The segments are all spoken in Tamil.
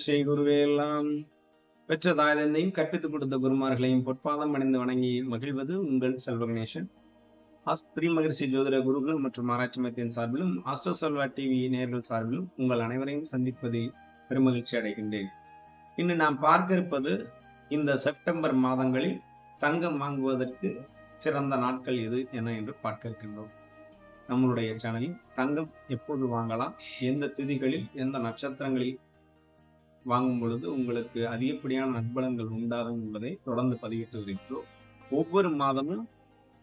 ஸ்ரீ குருவேலாம் பெற்ற தாயதந்தையும் கற்பித்துக் கொடுத்த குருமார்களையும் பொற்பாதம் அணிந்து வணங்கி மகிழ்வது உங்கள் செல்வ கணேசன் ஸ்ரீ மகரிஷி ஜோதிட குருகள் மற்றும் ஆராய்ச்சி மையத்தின் சார்பிலும் ஆஸ்ட்ரோ செல்வா டிவி நேர்கள் சார்பிலும் உங்கள் அனைவரையும் சந்திப்பதில் பெருமகிழ்ச்சி அடைகின்றேன். இன்று நாம் பார்க்க இருப்பது இந்த செப்டம்பர் மாதங்களில் தங்கம் வாங்குவதற்கு சிறந்த நாட்கள் எது என என்று பார்க்க இருக்கின்றோம். நம்மளுடைய சேனலில் தங்கம் எப்போது வாங்கலாம் எந்த திதிகளில் எந்த நட்சத்திரங்களில் வாங்கும் பொழுது உங்களுக்கு அதிகப்படியான நற்பலன்கள் உண்டாகும் என்பதை தொடர்ந்து பதிவிட்டு வருகிறோம் ஒவ்வொரு மாதமும்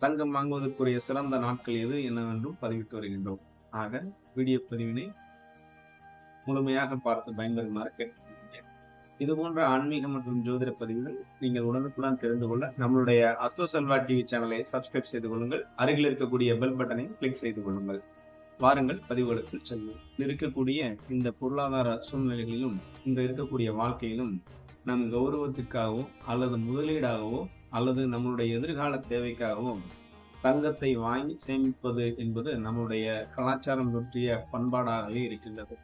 தங்கம் வாங்குவதற்குரிய சிறந்த நாட்கள் எது என்னவென்றும் பதிவிட்டு வருகின்றோம். ஆக வீடியோ பதிவினை முழுமையாக பார்த்து பயன்பெறுமாறு கேட்டுக்கொள்கிறேன். இது போன்ற ஆன்மீக மற்றும் ஜோதிட பதிவுகள் நீங்கள் உடனுக்குடன் தெரிந்து கொள்ள நம்மளுடைய அஸ்டோ செல்வா டிவி சேனலை சப்ஸ்கிரைப் செய்து கொள்ளுங்கள். அருகில் இருக்கக்கூடிய பெல் பட்டனை கிளிக் செய்து கொள்ளுங்கள். வாருங்கள் பதிவுகளுக்குள் செல்வோம். இருக்கக்கூடிய இந்த பொருளாதார சூழ்நிலைகளிலும் இந்த இருக்கக்கூடிய வாழ்க்கையிலும் நம் கௌரவத்துக்காகவோ அல்லது முதலீடாகவோ அல்லது நம்மளுடைய எதிர்கால தேவைக்காகவோ தங்கத்தை வாங்கி சேமிப்பது என்பது நம்முடைய கலாச்சாரம் பற்றிய பண்பாடாகவே இருக்கின்றது.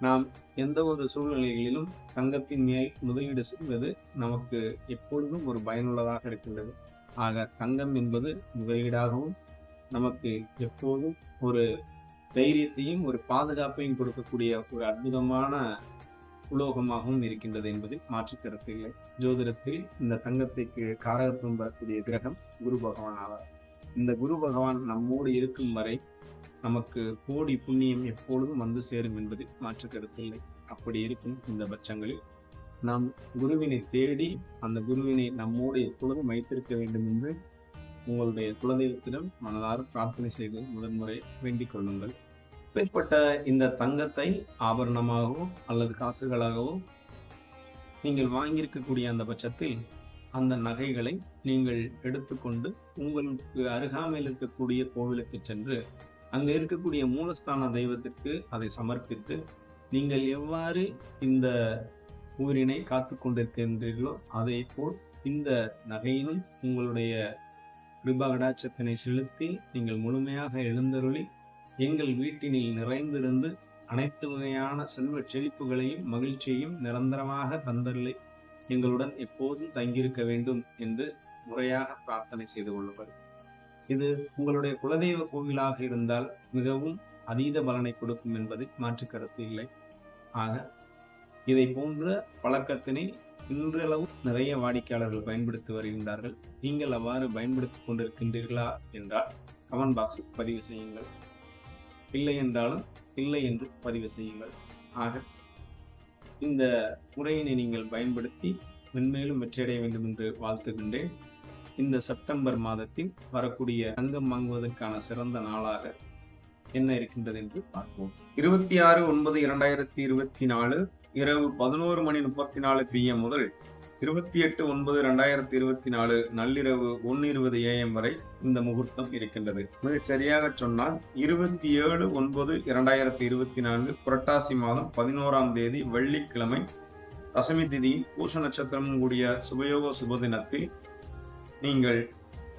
நாம் எந்த ஒரு சூழ்நிலைகளிலும் தங்கத்தின் மேல் முதலீடு செய்வது நமக்கு எப்பொழுதும் ஒரு பயனுள்ளதாக இருக்கின்றது. ஆக தங்கம் என்பது முதலீடாகவும் நமக்கு எப்போதும் ஒரு தைரியத்தையும் ஒரு பாதுகாப்பையும் கொடுக்கக்கூடிய ஒரு அற்புதமான உலோகமாகவும் இருக்கின்றது என்பதில் மாற்று கருத்து இல்லை ஜோதிடத்தில் இந்த தங்கத்துக்கு காரகத்துவம் பெறக்கூடிய கிரகம் குரு பகவான் ஆவார். இந்த குரு பகவான் நம்மோடு இருக்கும் வரை நமக்கு கோடி புண்ணியம் எப்பொழுதும் வந்து சேரும் என்பதில் மாற்று கருத்தில்லை அப்படி இருக்கும் இந்த பட்சங்களில் நாம் குருவினை தேடி அந்த குருவினை நம்மோடு எப்பொழுதும் வைத்திருக்க வேண்டும் என்று உங்களுடைய குலதெய்வத்திடம் மனதார பிரார்த்தனை செய்து முதன்முறை வேண்டிக் கொள்ளுங்கள். இப்பேற்பட்ட இந்த தங்கத்தை ஆபரணமாகவோ அல்லது காசுகளாகவோ நீங்கள் வாங்கியிருக்கக்கூடிய அந்த பட்சத்தில் அந்த நகைகளை நீங்கள் எடுத்துக்கொண்டு உங்களுக்கு அருகாமையில் இருக்கக்கூடிய கோவிலுக்கு சென்று அங்கே இருக்கக்கூடிய மூலஸ்தான தெய்வத்திற்கு அதை சமர்ப்பித்து நீங்கள் எவ்வாறு இந்த ஊரினை காத்து கொண்டிருக்கின்றீர்களோ அதே போல் இந்த நகையினும் உங்களுடைய கிருபகடாட்சத்தினை செலுத்தி நீங்கள் முழுமையாக எழுந்தருளி எங்கள் வீட்டினில் நிறைந்திருந்து அனைத்து வகையான செல்வ செழிப்புகளையும் மகிழ்ச்சியையும் நிரந்தரமாக தந்தருளை. எங்களுடன் எப்போதும் தங்கியிருக்க வேண்டும் என்று முறையாக பிரார்த்தனை செய்து கொள்ளுவர் இது உங்களுடைய குலதெய்வ கோவிலாக இருந்தால் மிகவும் அதீத பலனை கொடுக்கும் என்பதை மாற்று கருத்து இல்லை. ஆக இதை போன்ற பழக்கத்தினை இன்றளவு நிறைய வாடிக்கையாளர்கள் பயன்படுத்தி வருகின்றார்கள். நீங்கள் அவ்வாறு பயன்படுத்திக் கொண்டிருக்கின்றீர்களா என்றால் கமெண்ட் பாக்ஸில் பதிவு செய்யுங்கள். இல்லை என்றாலும் இல்லை என்று பதிவு செய்யுங்கள். ஆக இந்த முறையினை நீங்கள் பயன்படுத்தி மென்மேலும் வெற்றியடைய வேண்டும் என்று வாழ்த்துகின்றேன். இந்த செப்டம்பர் மாதத்தில் வரக்கூடிய தங்கம் வாங்குவதற்கான சிறந்த நாளாக என்ன இருக்கின்றது என்று பார்ப்போம். இருபத்தி ஆறு ஒன்பது இரண்டாயிரத்தி இருபத்தி நாலு இரவு பதினோரு மணி முப்பத்தி நாலு பிஎம் முதல் இருபத்தி எட்டு ஒன்பது ரெண்டாயிரத்தி இருபத்தி நாலு நள்ளிரவு ஒன்னு இருபது ஏஎம் வரை இந்த முகூர்த்தம் இருக்கின்றது. மிகச் சரியாக சொன்னால் இருபத்தி ஏழு ஒன்பது இரண்டாயிரத்தி இருபத்தி நான்கு புரட்டாசி மாதம் பதினோராம் தேதி வெள்ளிக்கிழமை தசமி திதியின் பூஷ நட்சத்திரமும் கூடிய சுபயோக சுபதினத்தில் நீங்கள்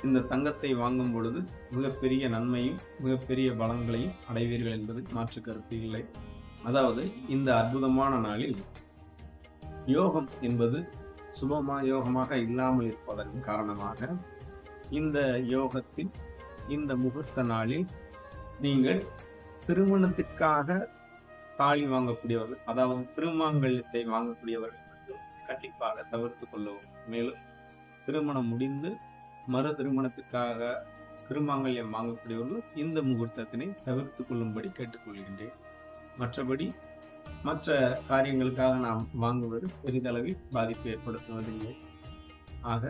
இந்த தங்கத்தை வாங்கும் பொழுது மிகப்பெரிய நன்மையும் மிகப்பெரிய பலன்களையும் அடைவீர்கள் என்பது மாற்று கருத்து இல்லை. அதாவது இந்த அற்புதமான நாளில் யோகம் என்பது சுபமா யோகமாக இல்லாமல் இருப்பதன் காரணமாக இந்த யோகத்தில் இந்த முகூர்த்த நாளில் நீங்கள் திருமணத்திற்காக தாலி வாங்கக்கூடியவர்கள் அதாவது திருமாங்கல்யத்தை வாங்கக்கூடியவர்கள் கண்டிப்பாக தவிர்த்து கொள்ளவும். மேலும் திருமணம் முடிந்து மறு திருமணத்துக்காக திருமாங்கல்யம் வாங்கக்கூடியவர்கள் இந்த முகூர்த்தத்தினை தவிர்த்து கொள்ளும்படி கேட்டுக்கொள்கின்றேன். மற்றபடி மற்ற காரியங்களுக்காக நாம் வாங்குவது பெரிதளவில் பாதிப்பு ஏற்படுத்துவதில்லை. ஆக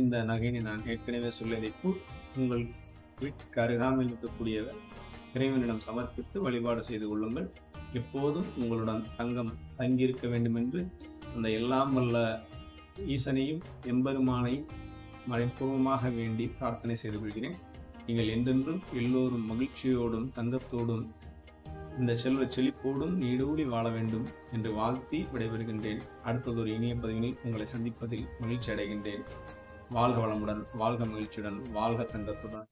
இந்த நகையினை நான் ஏற்கனவே சொல்லியதை போல் உங்கள் வீட்டுக்கு அருகாமையில் இருக்கக்கூடியவர் இறைவனிடம் சமர்ப்பித்து வழிபாடு செய்து கொள்ளுங்கள். எப்போதும் உங்களுடன் தங்கம் தங்கியிருக்க வேண்டும் என்று அந்த எல்லாம் வல்ல ஈசனையும் எம்பெருமானையும் மறைப்பூர்வமாக வேண்டி பிரார்த்தனை செய்து கொள்கிறேன். நீங்கள் என்றென்றும் எல்லோரும் மகிழ்ச்சியோடும் தங்கத்தோடும் இந்த செல்வ செழிப்போடும் நீடூழி வாழ வேண்டும் என்று வாழ்த்தி விடைபெறுகின்றேன். அடுத்ததொரு இனிய பதிவினில் உங்களை சந்திப்பதில் மகிழ்ச்சி அடைகின்றேன் வாழ்க வளமுடன் வாழ்க மகிழ்ச்சியுடன் வாழ்க தங்கத்துடன்.